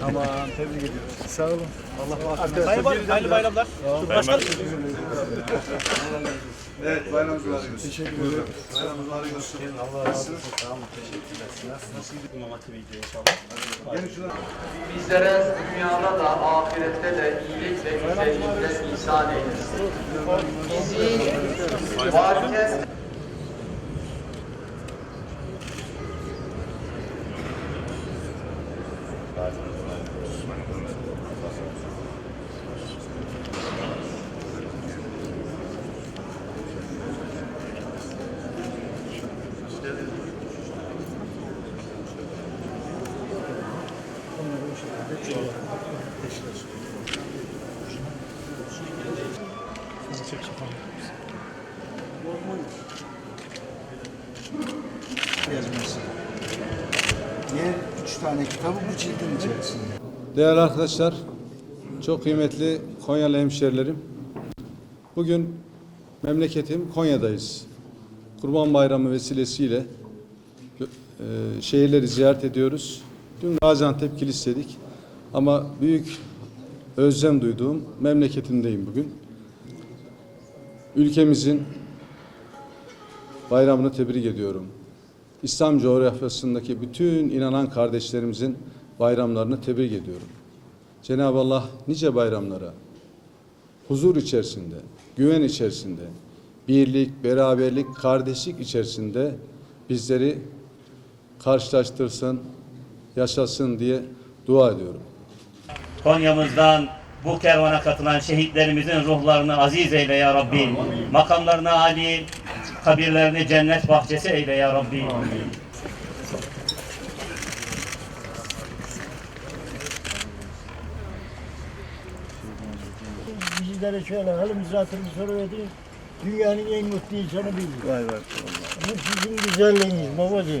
Tamam, tebrik ediyoruz. Sağ olun. Allah bağışlasın. Hayırlı, bay- hayırlı bayramlar. Başkanım. Evet, bayramınız mübarek olsun. Teşekkür ederim. Bayramınız mübarek olsun. Allah razı olsun. Tamam, teşekkürler. Nasıl, gidiyor? İmam Hatip video inşallah. Bizlere dünyada da ahirette de iyilik ve güzellikler ihsan eylesin. Bizi varken Yazması. Değerli arkadaşlar, çok kıymetli Konyalı hemşerilerim. Bugün memleketim Konya'dayız. Kurban Bayramı vesilesiyle e, şehirleri ziyaret ediyoruz. Dün Gaziantep Kilis'tedik ama büyük özlem duyduğum memleketimdeyim bugün. Ülkemizin bayramını tebrik ediyorum. İslam coğrafyasındaki bütün inanan kardeşlerimizin bayramlarını tebrik ediyorum. Cenab-ı Allah nice bayramlara huzur içerisinde, güven içerisinde, birlik, beraberlik, kardeşlik içerisinde bizleri karşılaştırsın, yaşasın diye dua ediyorum. Konya'mızdan bu kervana katılan şehitlerimizin ruhlarını aziz eyle ya Rabbi. Makamlarına âli, kabirlerini cennet bahçesi eyle ya Rabbi. Bizlere şöyle halimizi hatırımızı soruverdi. Dünyanın en mutlu insanı bilir. Vay vay. Bu sizin güzelliğiniz babacığım.